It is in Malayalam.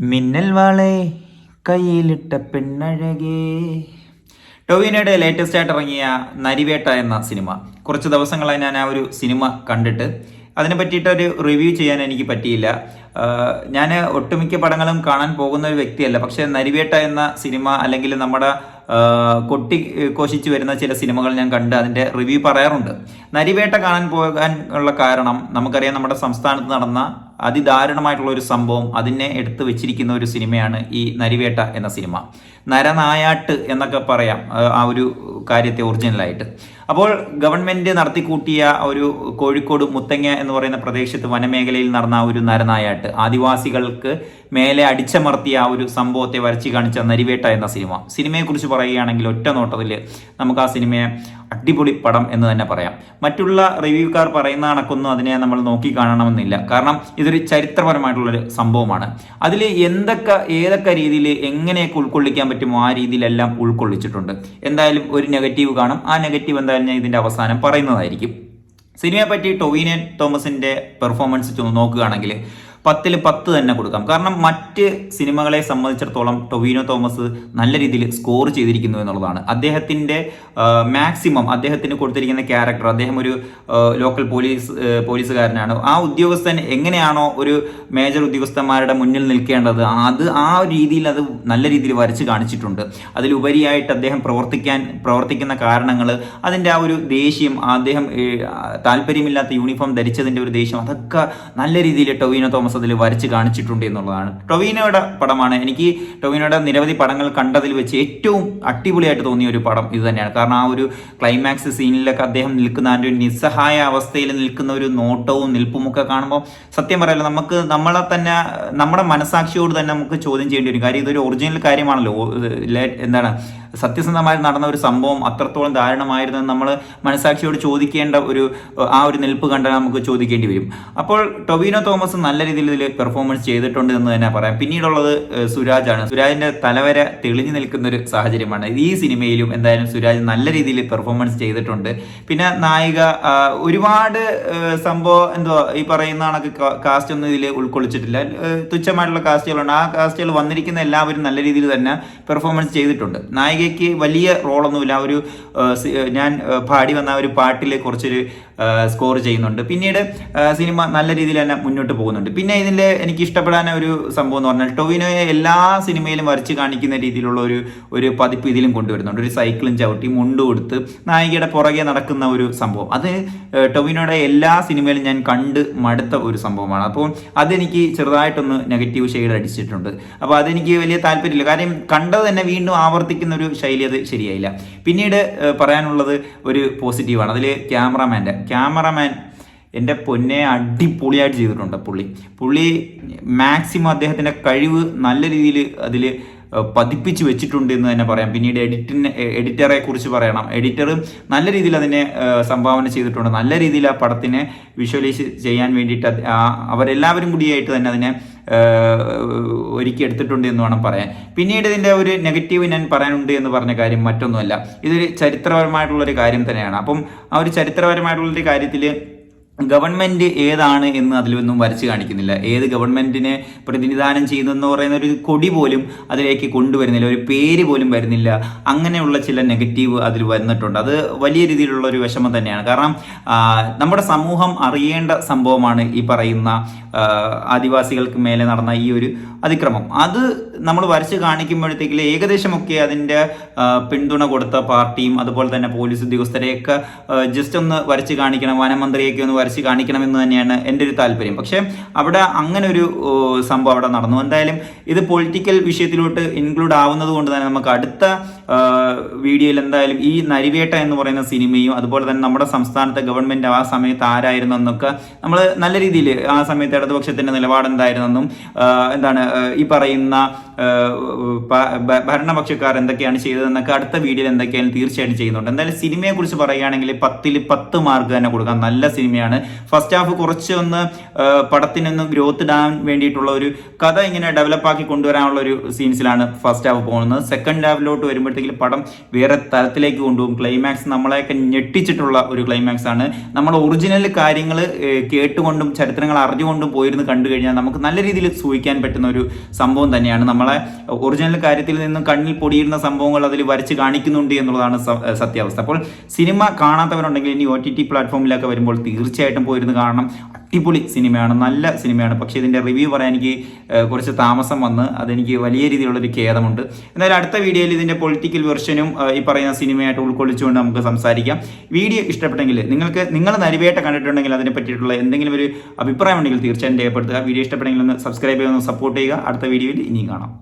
മിന്നൽ വാളെ കയ്യിലിട്ട പെണ്ണഴകേ. ടോവിനോയുടെ ലേറ്റസ്റ്റ് ആയിട്ട് ഇറങ്ങിയ നരിവേട്ട എന്ന സിനിമ. കുറച്ച് ദിവസങ്ങളായി ഞാൻ ആ ഒരു സിനിമ കണ്ടിട്ട്. അതിനെ പറ്റിയിട്ടൊരു റിവ്യൂ ചെയ്യാൻ എനിക്ക് പറ്റിയില്ല. ഞാൻ ഒട്ടുമിക്ക പടങ്ങളും കാണാൻ പോകുന്ന ഒരു വ്യക്തിയല്ല. പക്ഷേ നരിവേട്ട എന്ന സിനിമ അല്ലെങ്കിൽ നമ്മുടെ കൊട്ടി കോശിച്ചു വരുന്ന ചില സിനിമകൾ ഞാൻ കണ്ട് അതിന്റെ റിവ്യൂ പറയാറുണ്ട്. നരിവേട്ട കാണാൻ പോകാൻ ഉള്ള കാരണം നമുക്കറിയാം നമ്മുടെ സംസ്ഥാനത്ത് നടന്ന അതിദാരുണമായിട്ടുള്ള ഒരു സംഭവം അതിനെ എടുത്തു വെച്ചിരിക്കുന്ന ഒരു സിനിമയാണ് ഈ നരിവേട്ട എന്ന സിനിമ. നരനായാട്ട് എന്നൊക്കെ പറയാം ആ, ഒരു കാര്യത്തെ ഒറിജിനലായിട്ട്. അപ്പോൾ ഗവൺമെന്റ് നടത്തിക്കൂട്ടിയ ഒരു കോഴിക്കോട് മുത്തങ്ങ എന്ന് പറയുന്ന പ്രദേശത്ത് വനമേഖലയിൽ നടന്ന ഒരു നരനായാട്ട്. ആദിവാസികൾക്ക് മേലെ അടിച്ചമർത്തിയ ആ ഒരു സംഭവത്തെ വരച്ച് കാണിച്ച നരിവേട്ട എന്ന സിനിമ. സിനിമയെക്കുറിച്ച് പറയുകയാണെങ്കിൽ ഒറ്റ നോട്ടത്തിൽ നമുക്ക് ആ സിനിമയെ അടിപൊളി പടം എന്ന് തന്നെ പറയാം. മറ്റുള്ള റിവ്യൂക്കാർ പറയുന്ന കണക്കൊന്നും അതിനെ നമ്മൾ നോക്കി കാണണമെന്നില്ല. കാരണം ഇതൊരു ചരിത്രപരമായിട്ടുള്ളൊരു സംഭവമാണ്. അതിൽ എന്തൊക്കെ ഏതൊക്കെ രീതിയിൽ എങ്ങനെയൊക്കെ ഉൾക്കൊള്ളിക്കാൻ പറ്റുമോ ആ രീതിയിലെല്ലാം ഉൾക്കൊള്ളിച്ചിട്ടുണ്ട്. എന്തായാലും ഒരു നെഗറ്റീവ് കാണും. ആ നെഗറ്റീവ് എന്തായാലും ഞാൻ ഇതിന്റെ അവസാനം പറയുന്നതായിരിക്കും. സിനിമയെ പറ്റി ടൊവീനൻ തോമസിന്റെ പെർഫോമൻസ് നോക്കുകയാണെങ്കിൽ പത്തിൽ പത്ത് തന്നെ കൊടുക്കാം. കാരണം മറ്റ് സിനിമകളെ സംബന്ധിച്ചിടത്തോളം ടൊവിനോ തോമസ് നല്ല രീതിയിൽ സ്കോർ ചെയ്തിരിക്കുന്നു എന്നുള്ളതാണ്. അദ്ദേഹത്തിന്റെ മാക്സിമം അദ്ദേഹത്തിന് കൊടുത്തിരിക്കുന്ന ക്യാരക്ടർ അദ്ദേഹം ഒരു ലോക്കൽ പോലീസ് പോലീസുകാരനാണ് ആ ഉദ്യോഗസ്ഥൻ എങ്ങനെയാണോ ഒരു മേജർ ഉദ്യോഗസ്ഥന്മാരുടെ മുന്നിൽ നിൽക്കേണ്ടത് അത് ആ രീതിയിൽ അത് നല്ല രീതിയിൽ വരച്ച് കാണിച്ചിട്ടുണ്ട്. അതിലുപരിയായിട്ട് അദ്ദേഹം പ്രവർത്തിക്കാൻ പ്രവർത്തിക്കുന്ന കാരണങ്ങൾ അതിന്റെ ആ ഒരു ദേഷ്യം അദ്ദേഹം താല്പര്യമില്ലാത്ത യൂണിഫോം ധരിച്ചതിന്റെ ഒരു ദേഷ്യം അതൊക്കെ നല്ല രീതിയിൽ ടൊവിനോ തോമസ് അതിൽ വരച്ച് കാണിച്ചിട്ടുണ്ട് എന്നുള്ളതാണ്. ടൊവിനോയുടെ പടമാണ്. എനിക്ക് ടൊവിനോയുടെ നിരവധി പടങ്ങൾ കണ്ടതിൽ വെച്ച് ഏറ്റവും അടിപൊളിയായിട്ട് തോന്നിയ ഒരു പടം ഇത് തന്നെയാണ്. കാരണം ആ ഒരു ക്ലൈമാക്സ് സീനിലൊക്കെ അദ്ദേഹം നിൽക്കുന്ന ആ ഒരു നിസ്സഹായ അവസ്ഥയിൽ നിൽക്കുന്ന ഒരു നോട്ടവും നിൽപ്പും ഒക്കെ കാണുമ്പോൾ സത്യം പറയാലോ നമുക്ക് നമ്മളെ തന്നെ നമ്മുടെ മനസാക്ഷിയോട് തന്നെ നമുക്ക് ചോദ്യം ചെയ്യേണ്ടി വരും. കാര്യം ഇതൊരു ഒറിജിനൽ കാര്യമാണല്ലോ. എന്താണ് സത്യസന്ധമായി നടന്ന ഒരു സംഭവം അത്രത്തോളം ദാരുണമായിരുന്നു നമ്മൾ മനസാക്ഷിയോട് ചോദിക്കേണ്ട ഒരു ആ ഒരു നിൽപ്പ് കണ്ടാൽ നമുക്ക് ചോദിക്കേണ്ടി വരും. അപ്പോൾ ടൊവിനോ തോമസ് നല്ല രീതിയിൽ ഇതിൽ പെർഫോമൻസ് ചെയ്തിട്ടുണ്ട് എന്ന് തന്നെ പറയാം. പിന്നീടുള്ളത് ആണ് സുരാജിന്റെ തലവര തെളിഞ്ഞു നിൽക്കുന്ന ഒരു സാഹചര്യമാണ്. ഈ സിനിമയിലും എന്തായാലും സുരാജ് നല്ല രീതിയിൽ പെർഫോമൻസ് ചെയ്തിട്ടുണ്ട്. പിന്നെ നായിക ഒരുപാട് സംഭവം എന്തോ ഈ പറയുന്ന കണക്ക് കാസ്റ്റ് ഒന്നും ഇതിൽ ഉൾക്കൊള്ളിച്ചിട്ടില്ല. തുച്ഛമായിട്ടുള്ള കാസ്റ്റുകളുണ്ട് ആ കാസ്റ്റുകൾ വന്നിരിക്കുന്ന എല്ലാവരും നല്ല രീതിയിൽ തന്നെ പെർഫോമൻസ് ചെയ്തിട്ടുണ്ട്. നായികയ്ക്ക് വലിയ റോളൊന്നുമില്ല ഒരു ഞാൻ പാടി വന്ന ഒരു പാട്ടിൽ കുറച്ചൊരു സ്കോർ ചെയ്യുന്നുണ്ട്. പിന്നീട് സിനിമ നല്ല രീതിയിൽ തന്നെ മുന്നോട്ട് പോകുന്നുണ്ട്. പിന്നെ ഇതിൽ എനിക്ക് ഇഷ്ടപ്പെടാൻ ഒരു സംഭവം എന്ന് പറഞ്ഞാൽ ടൊവിനോയെ എല്ലാ സിനിമയിലും വരച്ച് കാണിക്കുന്ന രീതിയിലുള്ള ഒരു ഒരു പതിപ്പ് ഇതിലും കൊണ്ടുവരുന്നുണ്ട്. ഒരു സൈക്കിളും ചവിട്ടി മുണ്ട് കൊടുത്ത് നായികയുടെ പുറകെ നടക്കുന്ന ഒരു സംഭവം. അത് ടൊവിനോയുടെ എല്ലാ സിനിമയിലും ഞാൻ കണ്ട് മടുത്ത ഒരു സംഭവമാണ്. അപ്പോൾ അതെനിക്ക് ചെറുതായിട്ടൊന്ന് നെഗറ്റീവ് ഷെയ്ഡ് അടിച്ചിട്ടുണ്ട്. അപ്പോൾ അതെനിക്ക് വലിയ താല്പര്യമില്ല. കാര്യം കണ്ടത് തന്നെ വീണ്ടും ആവർത്തിക്കുന്ന ഒരു ശൈലി അത് ശരിയായില്ല. പിന്നീട് പറയാനുള്ളത് ഒരു പോസിറ്റീവാണ്. അതിൽ ക്യാമറാമാന്റെ ക്യാമറാമാൻ എന്റെ പൊന്നെ അടിപൊളിയായിട്ട് ചെയ്തിട്ടുണ്ട് പുള്ളി. പുള്ളി മാക്സിമം അദ്ദേഹത്തിന്റെ കഴിവ് നല്ല രീതിയിൽ അതിൽ പതിപ്പിച്ച് വെച്ചിട്ടുണ്ട് എന്ന് തന്നെ പറയാം. പിന്നീട് എഡിറ്റിനെ എഡിറ്ററെ കുറിച്ച് പറയണം. എഡിറ്റർ നല്ല രീതിയിൽ അതിനെ സംഭാവന ചെയ്തിട്ടുണ്ട്. നല്ല രീതിയിൽ ആ പടത്തിനെ വിഷ്വലൈസ് ചെയ്യാൻ വേണ്ടിയിട്ട് അവരെല്ലാവരും കൂടിയായിട്ട് തന്നെ അതിനെ ഏഹ്, ഒരുക്കി എടുത്തിട്ടുണ്ട് എന്ന് വേണം പറയാൻ. പിന്നീട് ഇതിന്റെ ഒരു നെഗറ്റീവ് ഞാൻ പറയാനുണ്ട് എന്ന് പറഞ്ഞ കാര്യം മറ്റൊന്നുമല്ല. ഇതൊരു ചരിത്രപരമായിട്ടുള്ളൊരു കാര്യം തന്നെയാണ്. അപ്പം ആ ഒരു ചരിത്രപരമായിട്ടുള്ളൊരു കാര്യത്തിൽ ഗവൺമെന്റ് ഏതാണ് എന്ന് അതിലൊന്നും വരച്ച് കാണിക്കുന്നില്ല. ഏത് ഗവൺമെന്റിനെ പ്രതിനിധാനം ചെയ്യുന്നു എന്ന് പറയുന്ന ഒരു കൊടി പോലും അതിലേക്ക് കൊണ്ടുവരുന്നില്ല. ഒരു പേര് പോലും വരുന്നില്ല. അങ്ങനെയുള്ള ചില നെഗറ്റീവ് അതിൽ വന്നിട്ടുണ്ട്. അത് വലിയ രീതിയിലുള്ള ഒരു വിഷമം തന്നെയാണ്. കാരണം നമ്മുടെ സമൂഹം അറിയേണ്ട സംഭവമാണ് ഈ പറയുന്ന ആദിവാസികൾക്ക് മേലെ നടന്ന ഈ ഒരു അതിക്രമം. അത് നമ്മൾ വരച്ച് കാണിക്കുമ്പോഴത്തേക്കിൽ ഏകദേശമൊക്കെ അതിന്റെ പിന്തുണ കൊടുത്ത പാർട്ടിയും അതുപോലെ തന്നെ പോലീസ് ഉദ്യോഗസ്ഥരെയൊക്കെ ജസ്റ്റ് ഒന്ന് വരച്ച് കാണിക്കണം. വനമന്ത്രിയൊക്കെ ഒന്ന് വരച്ച് കാണിക്കണമെന്ന് തന്നെയാണ് എന്റെ ഒരു താല്പര്യം. പക്ഷേ അവിടെ അങ്ങനെ ഒരു സംഭവം അവിടെ നടന്നു. എന്തായാലും ഇത് പൊളിറ്റിക്കൽ വിഷയത്തിലോട്ട് ഇൻക്ലൂഡ് ആവുന്നത് കൊണ്ട് തന്നെ നമുക്ക് അടുത്ത വീഡിയോയിൽ എന്തായാലും ഈ നരിവേട്ട എന്ന് പറയുന്ന സിനിമയും അതുപോലെ തന്നെ നമ്മുടെ സംസ്ഥാനത്തെ ഗവൺമെന്റ് ആ സമയത്ത് ആരായിരുന്നു എന്നൊക്കെ നമ്മൾ നല്ല രീതിയിൽ ആ സമയത്ത് ഇടതുപക്ഷത്തിന്റെ നിലപാട് എന്തായിരുന്നെന്നും എന്താണ് ഈ പറയുന്ന ഭരണപക്ഷക്കാർ എന്തൊക്കെയാണ് ചെയ്തതെന്നൊക്കെ അടുത്ത വീഡിയോയിൽ എന്തൊക്കെയാണ് തീർച്ചയായിട്ടും ചെയ്യുന്നുണ്ട്. എന്തായാലും സിനിമയെ കുറിച്ച് പറയുകയാണെങ്കിൽ പത്തിൽ പത്ത് മാർക്ക് തന്നെ കൊടുക്കാം. നല്ല സിനിമയാണ്. ഫസ്റ്റ് ഹാഫ് കുറച്ച് ഒന്ന് പടത്തിനൊന്ന് ഗ്രോത്ത് ഇടാൻ വേണ്ടിയിട്ടുള്ള ഒരു കഥ ഇങ്ങനെ ഡെവലപ്പ് ആക്കി കൊണ്ടുവരാനുള്ള ഒരു സീൻസിലാണ് ഫസ്റ്റ് ഹാഫ് പോകുന്നത്. സെക്കൻഡ് ഹാഫിലോട്ട് വരുമ്പോഴത്തേക്ക് കഴിയുമ്പോഴത്തേക്കും പടം വേറെ തലത്തിലേക്ക് കൊണ്ടുപോകും. ക്ലൈമാക്സ് നമ്മളെയൊക്കെ ഞെട്ടിച്ചിട്ടുള്ള ഒരു ക്ലൈമാക്സ് ആണ്. നമ്മൾ ഒറിജിനൽ കാര്യങ്ങൾ കേട്ടുകൊണ്ടും ചരിത്രങ്ങൾ അറിഞ്ഞുകൊണ്ടും പോയിരുന്നു കണ്ടു കഴിഞ്ഞാൽ നമുക്ക് നല്ല രീതിയിൽ സൂഹിക്കാൻ പറ്റുന്ന ഒരു സംഭവം തന്നെയാണ്. നമ്മളെ ഒറിജിനൽ കാര്യത്തിൽ നിന്നും കണ്ണിൽ പൊടിയിരുന്ന സംഭവങ്ങൾ അതിൽ വരച്ച് കാണിക്കുന്നുണ്ട് എന്നുള്ളതാണ് സത്യാവസ്ഥ. അപ്പോൾ സിനിമ കാണാത്തവരുണ്ടെങ്കിൽ ഇനി ഒ ടി ടി പ്ലാറ്റ്ഫോമിലൊക്കെ വരുമ്പോൾ തീർച്ചയായിട്ടും പോയിരുന്ന് കാണണം. അടിപൊളി സിനിമയാണ് നല്ല സിനിമയാണ്. പക്ഷേ ഇതിന്റെ റിവ്യൂ പറയാൻ എനിക്ക് കുറച്ച് താമസം വന്ന് അതെനിക്ക് വലിയ രീതിയിലുള്ളൊരു ഖേദമുണ്ട്. എന്നാലും അടുത്ത വീഡിയോയിൽ ഇതിന്റെ പൊളിറ്റിക്കൽ വെർഷനും ഈ പറയുന്ന സിനിമയായിട്ട് ഉൾക്കൊള്ളിച്ചുകൊണ്ട് നമുക്ക് സംസാരിക്കാം. വീഡിയോ ഇഷ്ടപ്പെട്ടെങ്കിൽ നിങ്ങൾക്ക് നിങ്ങൾ നരിവേട്ട കണ്ടിട്ടുണ്ടെങ്കിൽ അതിനെ പറ്റിയിട്ടുള്ള എന്തെങ്കിലും ഒരു അഭിപ്രായം ഉണ്ടെങ്കിൽ തീർച്ചയായും രേഖപ്പെടുത്തുക. വീഡിയോ ഇഷ്ടപ്പെട്ടെങ്കിൽ ഒന്ന് സബ്സ്ക്രൈബ് ചെയ്യുന്ന സപ്പോർട്ട് ചെയ്യുക. അടുത്ത വീഡിയോയിൽ ഇനിയും കാണാം.